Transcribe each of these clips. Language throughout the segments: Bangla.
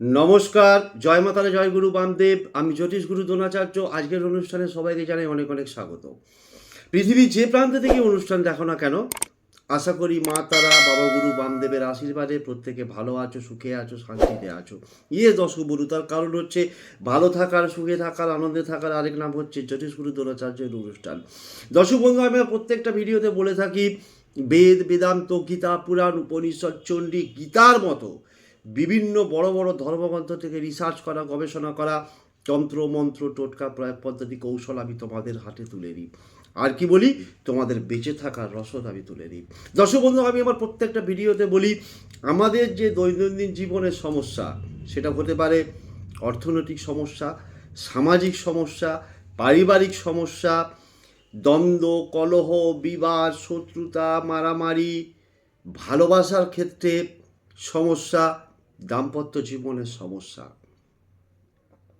নমস্কার, জয় মাতারা জয় গুরু বামদেব। আমি জ্যোতিষ গুরু দ্রোণাচার্য। আজকের অনুষ্ঠানে সবাইকে জানাই অনেক অনেক স্বাগত। পৃথিবীর যে প্রান্তে থেকে অনুষ্ঠান দেখো না কেন, আশা করি মা তারা, বাবা গুরু বামদেবের আশীর্বাদে প্রত্যেকে ভালো আছো, সুখে আছো, শান্তিতে আছো। ইয়ে দর্শক গুরু তার কারণ হচ্ছে ভালো থাকার, সুখে থাকার, আনন্দে থাকার আরেক নাম হচ্ছে জ্যোতিষ গুরু দ্রোণাচার্যের অনুষ্ঠান। দর্শক বন্ধু, আমি প্রত্যেকটা ভিডিওতে বলে থাকি, বেদ, বেদান্ত, গীতা, পুরাণ, উপনিষদ, চণ্ডী, গীতার মতো বিভিন্ন বড় বড় ধর্মগ্রন্থ থেকে রিসার্চ করা, গবেষণা করা, তন্ত্র, মন্ত্র, টোটকা, প্রয়োগ পদ্ধতি, কৌশল আমি তোমাদের হাতে তুলে দিই আর কি বলি? তোমাদের বেঁচে থাকার রসদ আমি তুলে দিই দর্শক বন্ধু, আমি আমার প্রত্যেকটা ভিডিওতে বলি, আমাদের যে দৈনন্দিন জীবনের সমস্যা, সেটা হতে পারে অর্থনৈতিক সমস্যা, সামাজিক সমস্যা, পারিবারিক সমস্যা, দ্বন্দ্ব, কলহ, বিবাদ, শত্রুতা, মারামারি, ভালোবাসার ক্ষেত্রে সমস্যা দাম্পত্য জীবনের সমস্যা।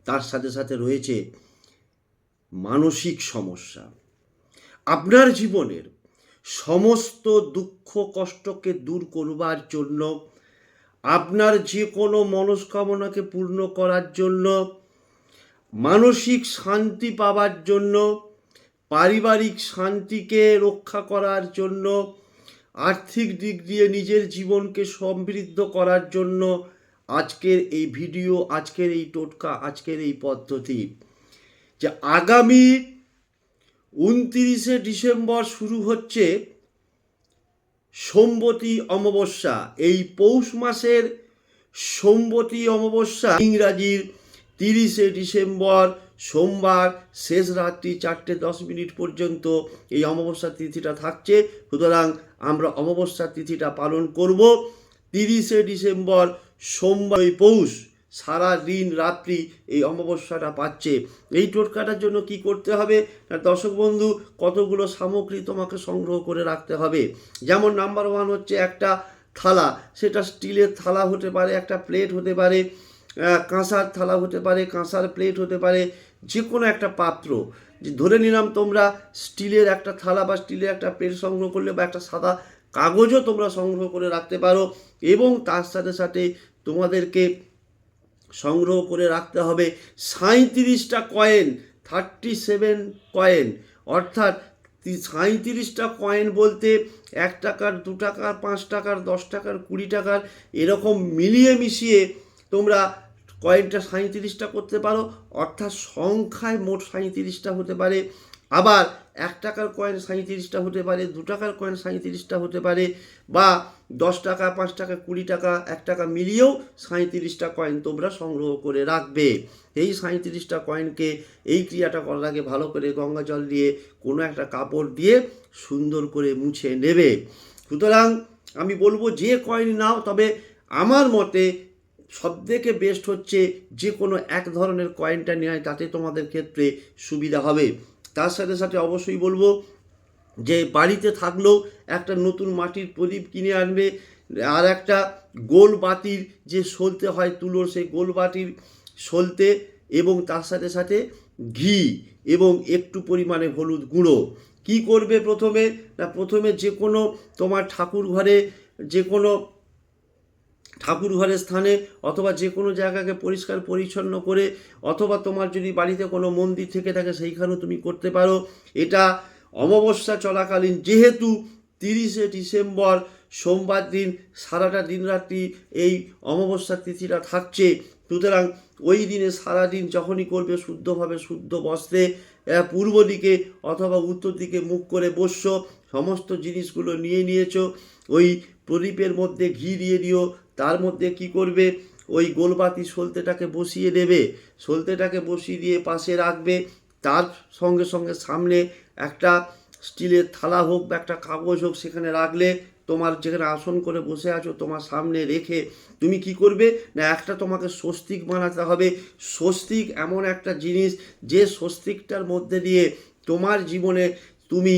তার সাথে সাথে রয়েছে মানসিক সমস্যা। আপনার জীবনের সমস্ত দুঃখ, কষ্টকে দূর করবার জন্য, আপনার যে কোনো মনস্কামনাকে পূর্ণ করার জন্য, মানসিক শান্তি পাওয়ার জন্য, পারিবারিক শান্তিকে রক্ষা করার জন্য আর্থিক দিক দিয়ে নিজের জীবনকে সমৃদ্ধ করার জন্য আজকের এই ভিডিও, আজকের এই টোটকা, আজকের এই পদ্ধতি যে আগামী উনতিরিশে ডিসেম্বর শুরু হচ্ছে সোমবতী অমাবস্যা। এই পৌষ মাসের সোমবতী অমাবস্যা ইংরাজির তিরিশে ডিসেম্বর সোমবার শেষ রাত্রি চারটে দশ মিনিট পর্যন্ত এই অমাবস্যা তিথিটা থাকছে। সুতরাং আমরা অমাবস্যা তিথিটা পালন করব। তিরিশে ডিসেম্বর সোমবার পৌষ সারা দিন রাত্রি এই অমাবস্যাটা পাচ্ছে। এই টোটকাটার জন্য কি করতে হবে? না, দর্শক বন্ধু, কতগুলো সামগ্রী তোমাকে সংগ্রহ করে রাখতে হবে? যেমন নাম্বার ওয়ান হচ্ছে একটা থালা, সেটা স্টিলের থালা হতে পারে, একটা প্লেট হতে পারে কাঁসার থালা হতে পারে, কাঁসার প্লেট হতে পারে যে কোনো একটা পাত্র, যে ধরে নিলাম তোমরা স্টিলের একটা থালা বা স্টিলের একটা প্লেট সংগ্রহ করলে বা একটা সাদা কাগজও তোমরা সংগ্রহ করে রাখতে পারো এবং তার সাথে সাথে তোমাদেরকে সংগ্রহ করে রাখতে হবে সাঁইত্রিশটা কয়েন থার্টি সেভেন কয়েন। অর্থাৎ সাঁইত্রিশটা কয়েন বলতে এক টাকার, দু টাকার, পাঁচ টাকার, দশ টাকার, কুড়ি টাকার এরকম মিলিয়ে মিশিয়ে তোমরা কয়েনটা সাঁইত্রিশটা করতে পারো, অর্থাৎ সংখ্যায় মোট সাঁইত্রিশটা হতে পারে। আবার এক টাকার কয়েন সাঁইত্রিশটা হতে পারে, দু টাকার কয়েন সাঁইত্রিশটা হতে পারে, বা দশ টাকা, পাঁচ টাকা, কুড়ি টাকা, এক টাকা মিলিয়েও সাঁইত্রিশটা কয়েন তোমরা সংগ্রহ করে রাখবে। এই সাঁইত্রিশটা কয়েনকে এই ক্রিয়াটা করার আগে ভালো করে গঙ্গা জল দিয়ে কোনো একটা কাপড় দিয়ে সুন্দর করে মুছে নেবে। সুতরাং আমি বলব যে কয়েন নাও, তবে আমার মতে সবথেকে বেস্ট হচ্ছে যে কোনো এক ধরনের কয়েনটা নেওয়া তাতে তোমাদের ক্ষেত্রে সুবিধা হবে। তার সাথে সাথে অবশ্যই বলব যে বাড়িতে থাকলেও একটা নতুন মাটির প্রদীপ কিনে আনবে, আর একটা গোল বাতির যে সলতে হয় তুলোর সেই গোল বাটির সলতে এবং তার সাথে সাথে ঘি এবং একটু পরিমাণে হলুদ গুঁড়ো। কি করবে প্রথমে? না, প্রথমে যে কোনো তোমার ঠাকুর ঘরে যে কোনো ঠাকুর ঘরের স্থানে অথবা যে কোনো জায়গাকে পরিষ্কার পরিচ্ছন্ন করে অথবা তোমার যদি বাড়িতে কোনো মন্দির থেকে থাকে সেইখানেও তুমি করতে পারো। এটা অমাবস্যা চলাকালীন যেহেতু তিরিশে ডিসেম্বর সোমবার দিন সারাটা দিন রাত্রি এই অমাবস্যার তিথিটা থাকছে, সুতরাং ওই দিনে সারাদিন যখনই করবে শুদ্ধভাবে শুদ্ধ বস্ত্রে পূর্ব দিকে অথবা উত্তর দিকে মুখ করে বসছো, সমস্ত জিনিসগুলো নিয়ে নিয়েছো, ওই প্রদীপের মধ্যে ঘি দিয়ে দিও তার মধ্যে কি করবে? ওই গোলবাতি সলতেটাকে বসিয়ে দেবে। সলতেটাকে বসিয়ে দিয়ে পাশে রাখবে। তার সঙ্গে সঙ্গে সামনে একটা স্টিলের থালা হোক বা একটা কাগজ হোক সেখানে রাখলে তোমার যেখানে আসন করে বসে আছো তোমার সামনে রেখে তুমি কি করবে? না, একটা তোমাকে স্বস্তিক বানাতে হবে। স্বস্তিক এমন একটা জিনিস যে স্বস্তিকটার মধ্যে দিয়ে তোমার জীবনে তুমি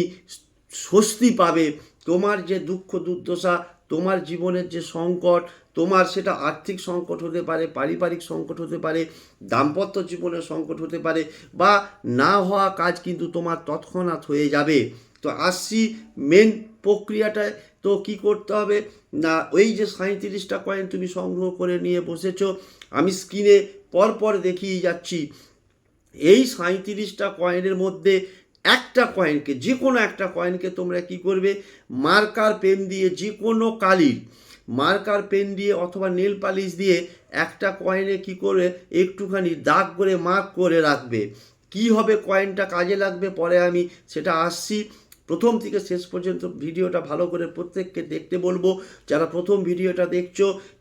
স্বস্তি পাবে। তোমার যে দুঃখ দুর্দশা, তোমার জীবনের যে সংকট তোমার সেটা আর্থিক সংকট হতে পারে, পারিবারিক সংকট হতে পারে, দাম্পত্য জীবনের সংকট হতে পারে, বা না হওয়া কাজ কিন্তু তোমার তৎক্ষণাৎ হয়ে যাবে। তো আসছি মেন প্রক্রিয়াটায়। তো কি করতে হবে? না, ওই যে সাঁত্রিশটা কয়েন তুমি সংগ্রহ করে নিয়ে বসেছ, আমি স্ক্রিনে পরপর দেখিয়ে যাচ্ছি। এই সাঁত্রিশটা কয়েনের মধ্যে একটা কয়েনকে যে কোনো একটা কয়েনকে তোমরা কি করবে? মার্কার পেন দিয়ে যে কোনো কালির মার্কার পেন দিয়ে অথবা নেল পালিশ দিয়ে একটা কয়েনে কি করে একটুখানি দাগ করে মার্ক করে রাখবে? কি হবে কয়েনটা কাজে লাগবে? পরে আমি সেটা আসছি। প্রথম থেকে শেষ পর্যন্ত ভিডিওটা ভালো করে প্রত্যেককে দেখতে বলব। যারা প্রথম ভিডিওটা দেখছ,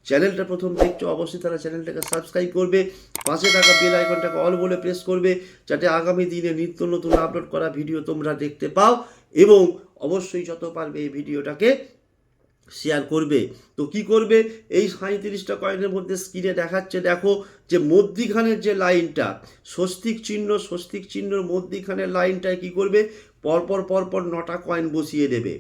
চ্যানেলটা প্রথম দেখছ, অবশ্যই তারা চ্যানেলটাকে সাবস্ক্রাইব করবে। পাশে থাকা বেল আইকনটাকে অল বলে প্রেস করবে, যাতে আগামী দিনে নিত্য নতুন আপলোড করা ভিডিও তোমরা দেখতে পাও। এবং অবশ্যই যত পারবে এই ভিডিওটাকে শেয়ার করবে। তো কি করবে? এই সাঁত্রিশটা কয়েনের মধ্যে স্ক্রিনে দেখাচ্ছে, দেখো যে মধ্যিখানের যে লাইনটা, স্বস্তিক চিহ্ন, স্বস্তিক চিহ্নর মধ্যিখানের লাইনটায় কি করবে? পরপর পরপর নটা কয়েন বসিয়ে দেবে।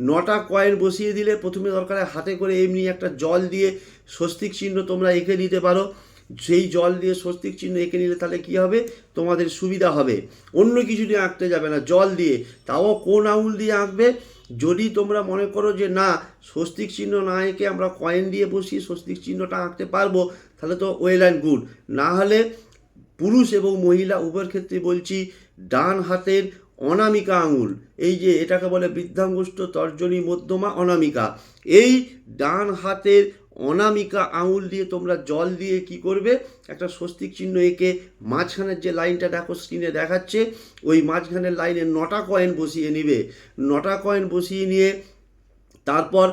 নটা কয়েন বসিয়ে দিলে প্রথমে দরকার হাতে করে এমনি একটা জল দিয়ে স্বস্তিক চিহ্ন তোমরা এঁকে নিতে পারো। সেই জল দিয়ে স্বস্তিক চিহ্ন এঁকে নিলে তাহলে কি হবে? তোমাদের সুবিধা হবে। অন্য কিছু দিয়ে আঁকতে যাবে না, জল দিয়ে। তাও কোন আঙুল দিয়ে আঁকবে? যদি তোমরা মনে করো যে না, স্বস্তিক চিহ্ন না এঁকে আমরা কয়েন দিয়ে বসি স্বস্তিক চিহ্নটা আঁকতে পারব, তাহলে তো ওয়েল অ্যান্ড গুড না হলে পুরুষ এবং মহিলা উভয়ের ক্ষেত্রে বলছি ডান হাতের অনামিকা আঙুল, এই যে এটাকে বলে বৃদ্ধাঙ্গুষ্ঠ, তর্জনী, মধ্যমা, অনামিকা, এই ডান হাতের অনামিকা আঙুল দিয়ে তোমরা জল দিয়ে কি করবে? একটা স্বস্তিক চিহ্ন এঁকে মাঝখানের যে লাইনটা দেখো স্ক্রিনে দেখাচ্ছে, ওই মাঝখানের লাইনে নটা কয়েন বসিয়ে নিবে। নটা কয়েন বসিয়ে নিয়ে তারপর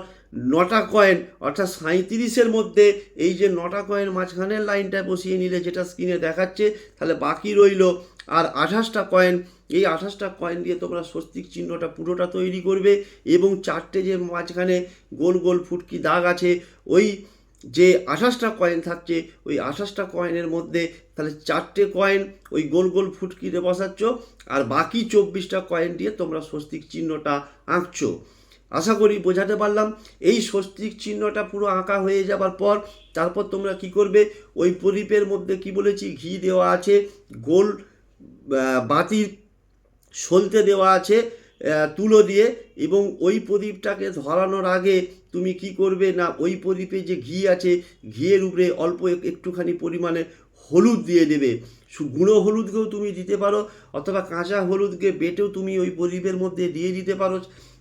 নটা কয়েন অর্থাৎ সাঁত্রিশের মধ্যে এই যে নটা কয়েন মাঝখানের লাইনটা বসিয়ে নিলে যেটা স্ক্রিনে দেখাচ্ছে, তাহলে বাকি রইল আর আঠাশটা কয়েন এই আঠাশটা কয়েন দিয়ে তোমরা স্বস্তিক চিহ্নটা পুরোটা তৈরি করবে এবং চারটে যে মাঝখানে গোল গোল ফুটকি দাগ আছে, ওই যে আঠাশটা কয়েন থাকছে, ওই আঠাশটা কয়েনের মধ্যে তাহলে চারটে কয়েন ওই গোল গোল ফুটকিতে বসাচ্ছ আর বাকি চব্বিশটা কয়েন দিয়ে তোমরা স্বস্তিক চিহ্নটা আঁকছো। আশা করি বোঝাতে পারলাম। এই স্বস্তিক চিহ্নটা পুরো আঁকা হয়ে যাবার পর তারপর তোমরা কি করবে? ওই প্রদীপের মধ্যে কি বলেছি? ঘি দেওয়া আছে, গোল বাতির সলতে দেওয়া আছে তুলো দিয়ে এবং ওই প্রদীপটাকে ধরানোর আগে তুমি কি করবে না, ওই প্রদীপে যে ঘি আছে, ঘিয়ের উপরে অল্প একটুখানি পরিমাণে হলুদ দিয়ে দেবে। গুঁড়ো হলুদকেও তুমি দিতে পারো, অথবা কাঁচা হলুদকে বেটেও তুমি ওই প্রদীপের মধ্যে দিয়ে দিতে পারো।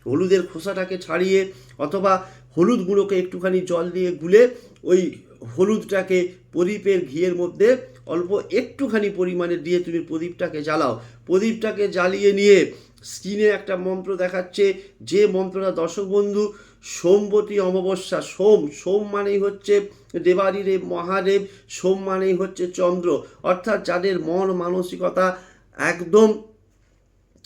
হলুদের খোসাটাকে ছাড়িয়ে অথবা হলুদ গুঁড়োকে একটুখানি জল দিয়ে গুলে ওই হলুদটাকে প্রদীপের ঘিয়ের মধ্যে অল্প একটুখানি পরিমাণে দিয়ে তুমি প্রদীপটাকে জ্বালাও। প্রদীপটাকে জ্বালিয়ে নিয়ে স্ক্রিনে একটা মন্ত্র দেখাচ্ছে। যে মন্ত্রটা দর্শক বন্ধু, সোমবতী অমাবস্যা, সোম সোম মানেই হচ্ছে দেবারিরে মহাদেব, সোম মানেই হচ্ছে চন্দ্র। অর্থাৎ যাদের মন মানসিকতা একদম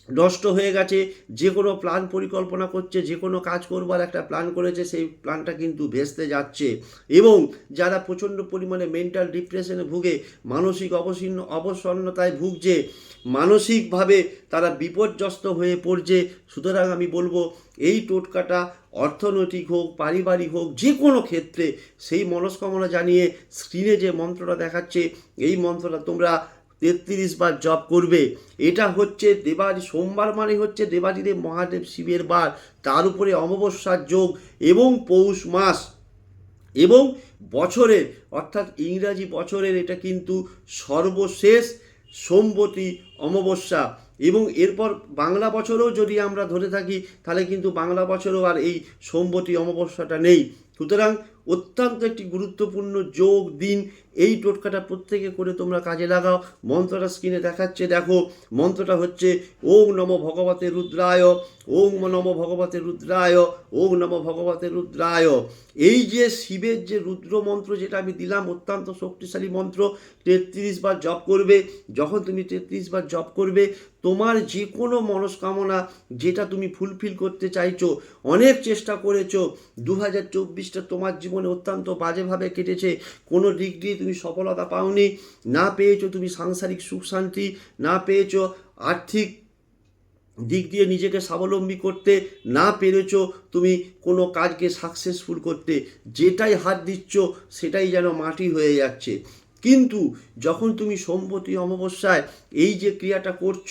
নষ্ট হয়ে গেছে, যে কোনো প্ল্যান পরিকল্পনা করছে, যে কোনো কাজ করবার একটা প্ল্যান করেছে, সেই প্ল্যানটা কিন্তু ভেস্তে যাচ্ছে। এবং যারা প্রচণ্ড পরিমাণে মেন্টাল ডিপ্রেশনে ভুগে, মানসিক অবসীর্ণ, অবসন্নতায় ভুগছে, মানসিকভাবে তারা বিপর্যস্ত হয়ে পড়ছে। সুতরাং আমি বলব, এই টোটকাটা অর্থনৈতিক হোক, পারিবারিক হোক, যে কোনো ক্ষেত্রে, সেই মনস্কামনা জানিয়ে স্ক্রিনে যে মন্ত্রটা দেখাচ্ছে, এই মন্ত্রটা তোমরা তেত্রিশ বার জপ করবে। এটা হচ্ছে দেবারি সোমবার মানে হচ্ছে দেবাদিদেব মহাদেব শিবের বার। তার উপরে অমাবস্যার যোগ এবং পৌষ মাস। এবং বছরের, অর্থাৎ ইংরাজি বছরের এটা কিন্তু সর্বশেষ সোমবতী অমাবস্যা। এবং এরপর বাংলা বছরেও যদি আমরা ধরে থাকি, তাহলে কিন্তু বাংলা বছরও আর এই সোমবতী অমাবস্যাটা নেই। সুতরাং অত্যন্ত একটি গুরুত্বপূর্ণ যোগ, দিন। এই টোটকাটা প্রত্যেকে করে তোমরা কাজে লাগাও। মন্ত্রটা স্ক্রিনে দেখাচ্ছে, দেখো। মন্ত্রটা হচ্ছে, ওং নম ভগবতে রুদ্রায়, ওং নম ভগবতে রুদ্রায়, ওং নম ভগবতে রুদ্রায়। এই যে শিবের যে রুদ্র মন্ত্র যেটা আমি দিলাম, অত্যন্ত শক্তিশালী মন্ত্র, তেত্রিশ বার জপ করবে। যখন তুমি তেত্রিশ বার জপ করবে, তোমার যে কোনো মনস্কামনা যেটা তুমি ফুলফিল করতে চাইছো, অনেক চেষ্টা করেছ দু হাজার চব্বিশটা তোমার জীবনে অত্যন্ত বাজেভাবে কেটেছে। কোনো দিক দিয়ে তুমি সফলতা পাওনি। না পেয়েছ তুমি সাংসারিক সুখ শান্তি, না পেয়েছ আর্থিক দিক দিয়ে নিজেকে স্বাবলম্বী করতে, না পেরেছ তুমি কোনো কাজকে সাকসেসফুল করতে। যেটাই হাত দিচ্ছ সেটাই যেন মাটি হয়ে যাচ্ছে। কিন্তু যখন তুমি সম্পত্তি অমাবস্যায় এই যে ক্রিয়াটা করছ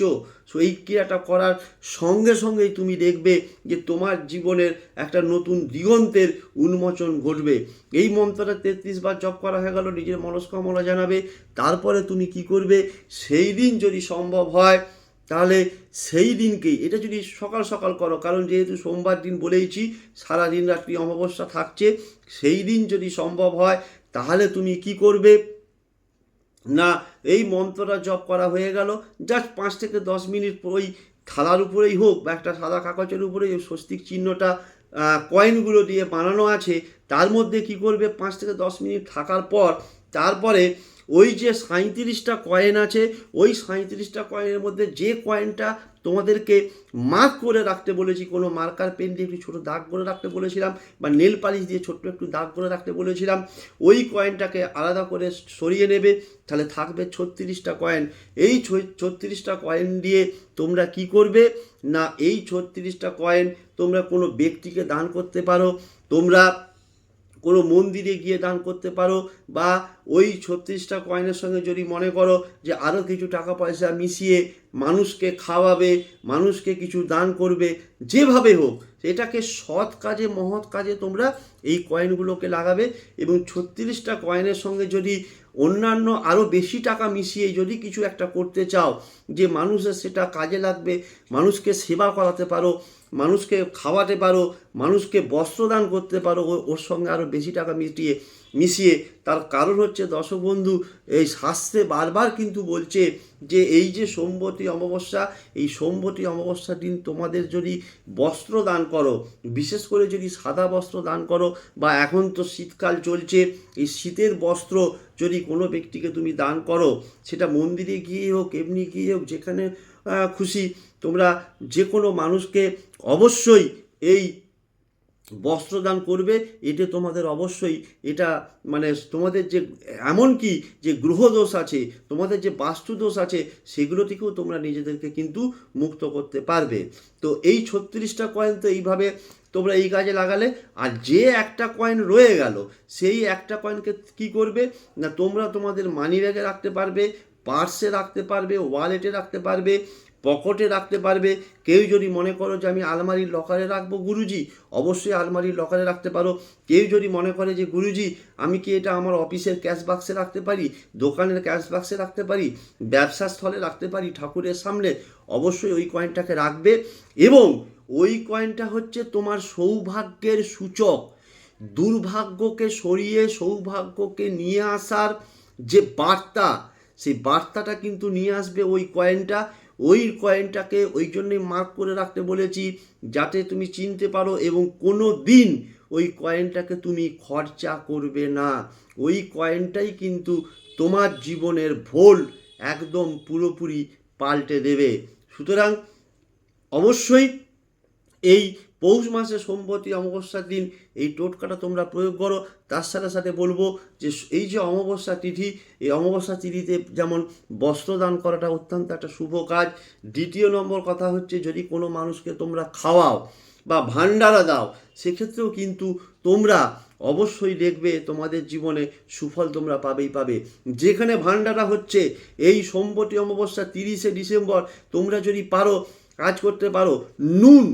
সো এই ক্রিয়াটা করার সঙ্গে সঙ্গেই তুমি দেখবে যে তোমার জীবনের একটা নতুন দিগন্তের উন্মোচন ঘটবে। এই মন্ত্রটা তেত্রিশ বার জপ করা হয়ে গেল, নিজের মনস্কামনা জানাবে। তারপরে তুমি কি করবে? সেই দিন যদি সম্ভব হয়, তাহলে সেই দিনকেই, এটা যদি সকাল সকাল করো, কারণ যেহেতু সোমবার দিন বলেইছি, সারা দিন রাত্রি অমাবস্যা থাকছে, সেই দিন যদি সম্ভব হয়, তাহলে তুমি কি করবে? না, এই মন্ত্রটা জপ করা হয়ে গেল। জাস্ট পাঁচ থেকে দশ মিনিট ওই থালার উপরেই হোক বা একটা সাদা কাগজের উপরেই স্বস্তিক চিহ্নটা কয়েনগুলো দিয়ে বানানো আছে, তার মধ্যে কি করবে? পাঁচ থেকে দশ মিনিট থাকার পর, তারপরে ওই যে সাঁইত্রিশটা কয়েন আছে, ওই সাঁইত্রিশটা কয়েনের মধ্যে যে কয়েনটা তোমাদেরকে মার্ক করে রাখতে বলেছি, কোনো মার্কার পেন দিয়ে একটু ছোটো দাগ করে রাখতে বলেছিলাম বা নেল পালিশ দিয়ে ছোট্ট একটু দাগ করে রাখতে বলেছিলাম, ওই কয়েনটাকে আলাদা করে সরিয়ে নেবে, তাহলে থাকবে ছত্রিশটা কয়েন এই ছত্রিশটা কয়েন দিয়ে তোমরা কি করবে? না, এই ছত্রিশটা কয়েন তোমরা কোনো ব্যক্তিকে দান করতে পারো, তোমরা কোনো মন্দিরে গিয়ে দান করতে পারো বা ওই ছত্রিশটা কয়েনের সঙ্গে যদি মনে করো যে আরও কিছু টাকা পয়সা মিশিয়ে মানুষকে খাওয়াবে, মানুষকে কিছু দান করবে, যেভাবে হোক, এটাকে সৎ কাজে, মহৎ কাজে তোমরা এই কয়েনগুলোকে লাগাবে এবং ছত্রিশটা কয়েনের সঙ্গে যদি অন্যান্য আরও বেশি টাকা মিশিয়ে যদি কিছু একটা করতে চাও, যে মানুষের সেটা কাজে লাগবে, মানুষকে সেবা করাতে পারো মানুষকে খাওয়াতে পারো, মানুষকে বস্ত্রদান করতে পারো ওর সঙ্গে আরও বেশি টাকা মিটিয়ে, মিশিয়ে। তার কারণ হচ্ছে দর্শক বন্ধু এই শাস্ত্রে বারবার কিন্তু বলছে যে এই যে সোমবতী অমাবস্যা, এই সোমবতী অমাবস্যার দিন তোমাদের যদি বস্ত্র দান করো, বিশেষ করে যদি সাদা বস্ত্র দান করো, বা এখন তো শীতকাল চলছে, এই শীতের বস্ত্র যদি কোনো ব্যক্তিকে তুমি দান করো, সেটা মন্দিরে গিয়ে হোক, এমনি গিয়ে হোক, যেখানে খুশি, তোমরা যে কোনো মানুষকে অবশ্যই এই বস্ত্রদান করবে এটা তোমাদের অবশ্যই এটা মানে তোমাদের যে এমন কি যে গ্রহদোষ আছে, তোমাদের যে বাস্তুদোষ আছে, সেগুলো থেকেও তোমরা নিজেদেরকে কিন্তু মুক্ত করতে পারবে। তো এই ছত্রিশটা কয়েন তো এইভাবে তোমরা এই কাজে লাগালে, আর যে একটা কয়েন রয়ে গেল, সেই একটা কয়েনকে কি করবে? না, তোমরা তোমাদের মানি ব্যাগে রাখতে পারবে পার্সে রাখতে পারবে ওয়ালেটে রাখতে পারবে পকেটে রাখতে পারবে। কেউ যদি মনে করো যে আমি আলমারির লকারে রাখব, গুরুজি, অবশ্যই আলমারির লকারে রাখতে পারো। কেউ যদি মনে করে যে, গুরুজি, আমি কি এটা আমার অফিসের ক্যাশ বাক্সে রাখতে পারি? দোকানের ক্যাশ বাক্সে রাখতে পারি? ব্যবসা স্থলে রাখতে পারি ঠাকুরের সামনে? অবশ্যই ওই কয়েনটাকে রাখবে এবং ওই কয়েনটা হচ্ছে তোমার সৌভাগ্যের সূচক। দুর্ভাগ্যকে সরিয়ে সৌভাগ্যকে নিয়ে আসার যে বার্তা, সেই বার্তাটা কিন্তু নিয়ে আসবে ওই কয়েনটা ওই কয়েনটাকে ওই জন্যই মার্ক করে রাখতে বলেছি যাতে তুমি চিনতে পারো এবং কোনো দিন ওই কয়েনটাকে তুমি খরচা করবে না। ওই কয়েনটাই কিন্তু তোমার জীবনের ভোল একদম পুরোপুরি পাল্টে দেবে। সুতরাং অবশ্যই এই পৌষ মাসে সোমবতী অমাবস্যার দিন এই টোটকাটা তোমরা প্রয়োগ করো। তার সাথে সাথে বলব যে এই যে অমাবস্যা তিথি, এই অমাবস্যা তিথিতে যেমন বস্ত্রদান করাটা অত্যন্ত একটা শুভ কাজ। দ্বিতীয় নম্বর কথা হচ্ছে যদি কোনো মানুষকে তোমরা খাওয়াও বা ভান্ডারা দাও, সেক্ষেত্রেও কিন্তু তোমরা অবশ্যই দেখবে তোমাদের জীবনে সুফল তোমরা পাবেই পাবে। যেখানে ভান্ডারা হচ্ছে, এই সোমবতী অমাবস্যা তিরিশে ডিসেম্বর তোমরা যদি পারো, কাজ করতে পারো, নুন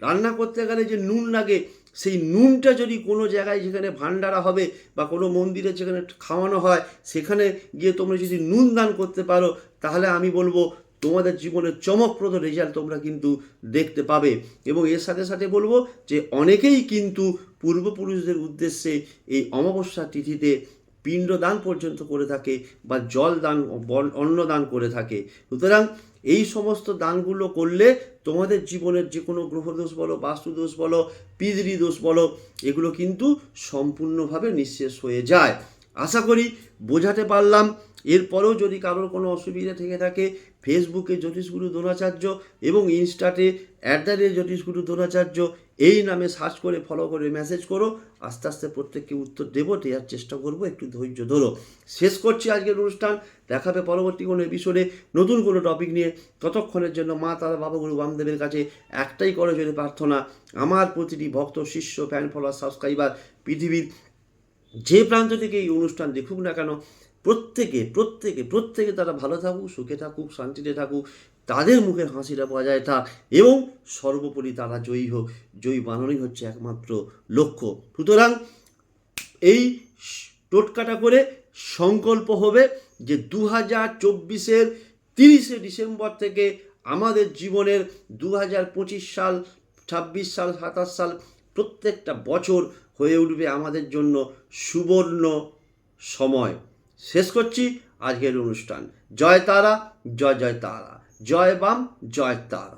রান্না করতে গেলে যে নুন লাগে, সেই নুনটা যদি কোনো জায়গায় যেখানে ভান্ডারা হবে বা কোনো মন্দিরে যেখানে খাওয়ানো হয়, সেখানে গিয়ে তোমরা যদি নুন দান করতে পারো, তাহলে আমি বলব তোমাদের জীবনের চমকপ্রদ রেজাল্ট তোমরা কিন্তু দেখতে পাবে। এবং এর সাথে সাথে বলব যে অনেকেই কিন্তু পূর্বপুরুষদের উদ্দেশ্যে এই অমাবস্যা তিথিতে পিণ্ডদান পর্যন্ত করে থাকে বা জল দান বল- অন্ন দান করে থাকে। সুতরাং এই সমস্ত দানগুলো করলে তোমাদের জীবনের যে কোনো গ্রহদোষ বলো বাস্তুদোষ বলো পিদরি দোষ বলো, এগুলো কিন্তু সম্পূর্ণভাবে নিঃশেষ হয়ে যায়। আশা করি বোঝাতে পারলাম। এরপরেও যদি কারোর কোনো অসুবিধা থেকে থাকে ফেসবুকে জ্যোতিষগুরু দ্রোণাচার্য এবং ইনস্টাতে at the rate Jyotishguru Dronacharya এই নামে সার্চ করে ফলো করে মেসেজ করো। আস্তে আস্তে প্রত্যেককে উত্তর দেবো, দেওয়ার চেষ্টা করব, একটু ধৈর্য ধরো। শেষ করছি আজকের অনুষ্ঠান। দেখাবে পরবর্তী কোনো এপিসোডে নতুন কোনো টপিক নিয়ে। ততক্ষণের জন্য মা, তারা বাবাগুরু বামদেবের কাছে একটাই করে যদি প্রার্থনা, আমার প্রতিটি ভক্ত, শিষ্য ফ্যান ফলোয়ার সাবস্ক্রাইবার পৃথিবীর যে প্রান্ত থেকে এই অনুষ্ঠান দেখুক না কেন, প্রত্যেকে প্রত্যেকে প্রত্যেকে তারা ভালো থাকুক, সুখে থাকুক, শান্তিতে থাকুক তাদের মুখের হাসিটা বজায় থাক এবং সর্বোপরি তারা জয়ী হোক। জয়ী বানানোই হচ্ছে একমাত্র লক্ষ্য। সুতরাং এই টোটকাটা করে সংকল্প হবে যে দু হাজার চব্বিশের তিরিশে ডিসেম্বর থেকে আমাদের জীবনের দু হাজার পঁচিশ সাল, ছাব্বিশ সাল, সাতাশ সাল প্রত্যেকটা বছর হয়ে উঠবে আমাদের জন্য সুবর্ণ সময়। শেষ করছি আজকের অনুষ্ঠান। জয় তারা, জয় জয় তারা। জয় বাম জয় তারা।